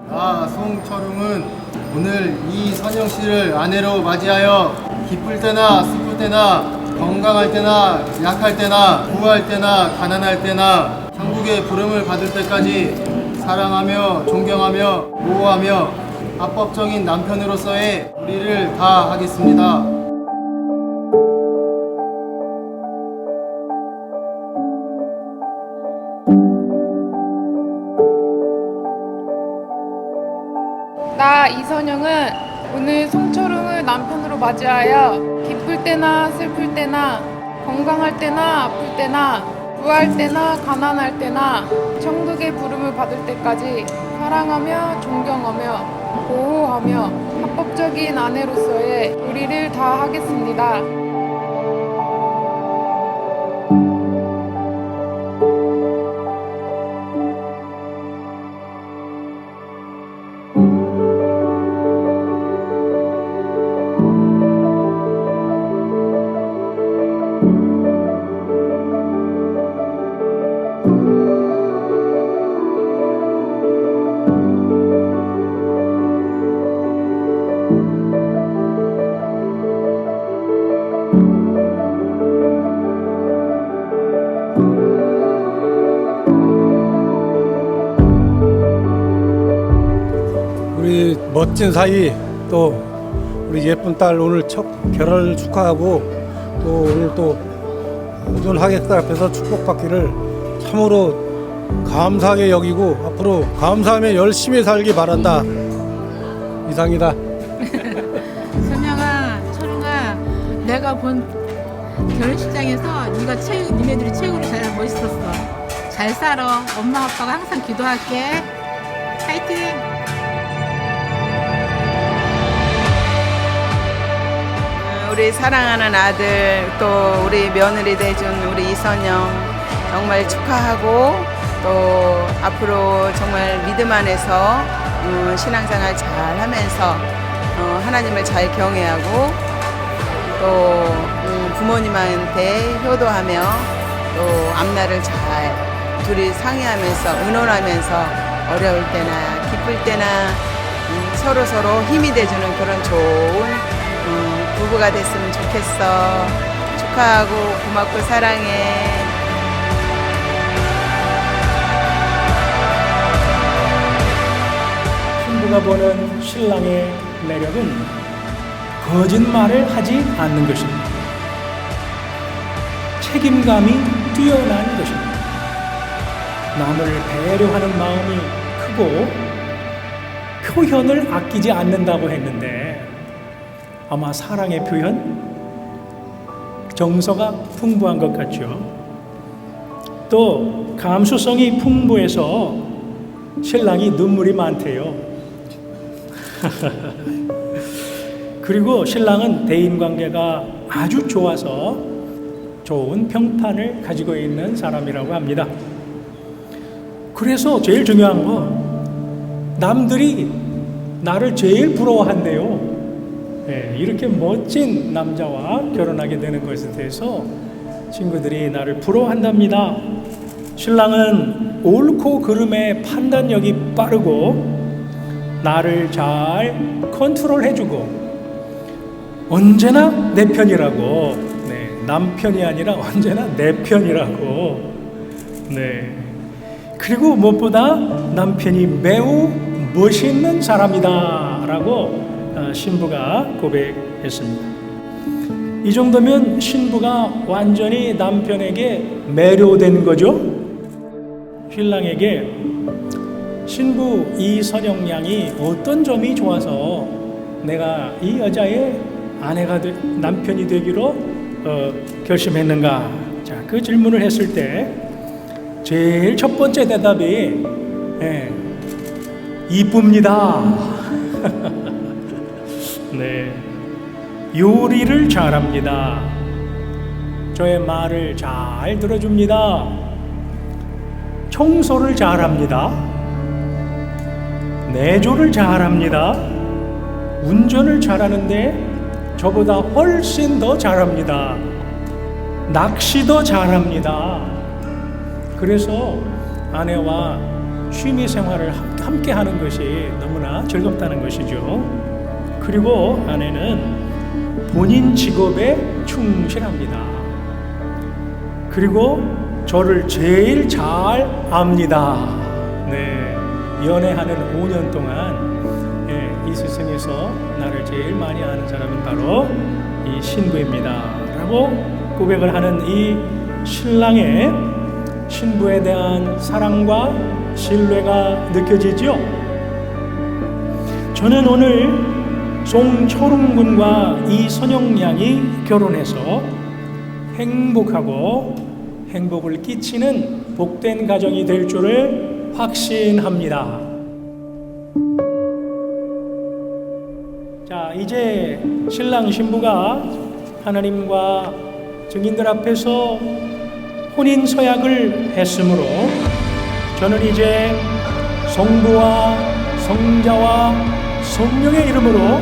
나 송철웅은 오늘 이 선영 씨를 아내로 맞이하여 기쁠 때나 슬플 때나 건강할 때나 약할 때나 부할 때나 가난할 때나 천국의 부름을 받을 때까지 사랑하며 존경하며 보호하며 합법적인 남편으로서의 우리를 다 하겠습니다. 나 이선영은 오늘 송철웅을 남편으로 맞이하여 기쁠 때나 슬플 때나 건강할 때나 아플 때나 부할 때나 가난할 때나 천국의 부름을 받을 때까지 사랑하며 존경하며 보호하며 합법적인 아내로서의 우리를 다하겠습니다. 멋진 사이 또 우리 예쁜 딸 오늘 첫 결혼을 축하하고 또 오늘 또 모든 하객들 앞에서 축복받기를 참으로 감사하게 여기고 앞으로 감사하며 열심히 살기 바란다 이상이다. 선영아, 철웅아, 내가 본 결혼식장에서 네가 최, 니네들이 최고로 잘 멋있었어. 잘 살아. 엄마 아빠가 항상 기도할게. 파이팅! 우리 사랑하는 아들 또 우리 며느리 돼준 우리 이선영 정말 축하하고 또 앞으로 정말 믿음 안에서 어, 신앙생활 잘 하면서 어, 하나님을 잘 경외하고 또 음, 부모님한테 효도하며 또 앞날을 잘 둘이 상의하면서 의논하면서 어려울 때나 기쁠 때나 음, 서로 서로 힘이 돼주는 그런 좋은 음, 부부가 됐으면 좋겠어. 축하하고 고맙고 사랑해. 신부가 보는 신랑의 매력은 거짓말을 하지 않는 것입니다. 책임감이 뛰어난 것입니다. 남을 배려하는 마음이 크고 표현을 아끼지 않는다고 했는데 아마 사랑의 표현 정서가 풍부한 것 같죠. 또 감수성이 풍부해서 신랑이 눈물이 많대요. 그리고 신랑은 대인 관계가 아주 좋아서 좋은 평판을 가지고 있는 사람이라고 합니다. 그래서 제일 중요한 거 남들이 나를 제일 부러워한대요. 예, 이렇게 멋진 남자와 결혼하게 되는 것에 대해서 친구들이 나를 부러워한답니다. 신랑은 옳고 그름의 판단력이 빠르고 나를 잘 컨트롤해주고 언제나 내 편이라고 네, 남편이 아니라 언제나 내 편이라고 네 그리고 무엇보다 남편이 매우 멋있는 사람이다라고 어, 신부가 고백했습니다. 이 정도면 신부가 완전히 남편에게 매료된 거죠. 신랑에게 신부 이선영 양이 어떤 점이 좋아서 내가 이 여자의 아내가 되, 남편이 되기로 어, 결심했는가? 자, 그 질문을 했을 때 제일 첫 번째 대답이 예, 이쁩니다. 네, 요리를 잘합니다. 저의 말을 잘 들어줍니다. 청소를 잘합니다. 내조를 잘합니다. 운전을 잘하는데 저보다 훨씬 더 잘합니다. 낚시도 잘합니다. 그래서 아내와 취미 생활을 함께 하는 것이 너무나 즐겁다는 것이죠. 그리고 아내는 본인 직업에 충실합니다. 그리고 저를 제일 잘 압니다. 네, 연애하는 5년 동안 예, 이 세상에서 나를 제일 많이 아는 사람은 바로 이 신부입니다. 라고 고백을 하는 이 신랑의 신부에 대한 사랑과 신뢰가 느껴지죠. 저는 오늘 송철웅 군과 이선영 양이 결혼해서 행복하고 행복을 끼치는 복된 가정이 될 줄을 확신합니다. 자, 이제 신랑 신부가 하나님과 증인들 앞에서 혼인 서약을 했으므로 저는 이제 성부와 성자와 성령의 이름으로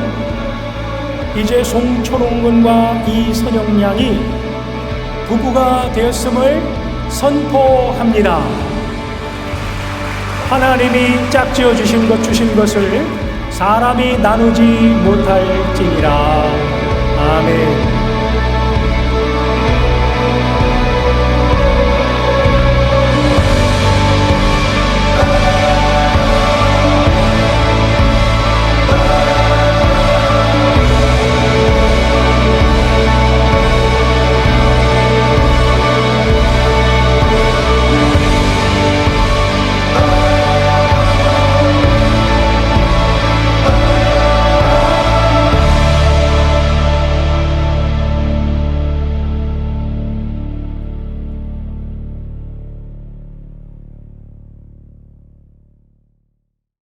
이제 송초롱 군과 이선영 양이 부부가 되었음을 선포합니다. 하나님이 짝지어 주신 것 주신 것을 사람이 나누지 못할지니라. 아멘.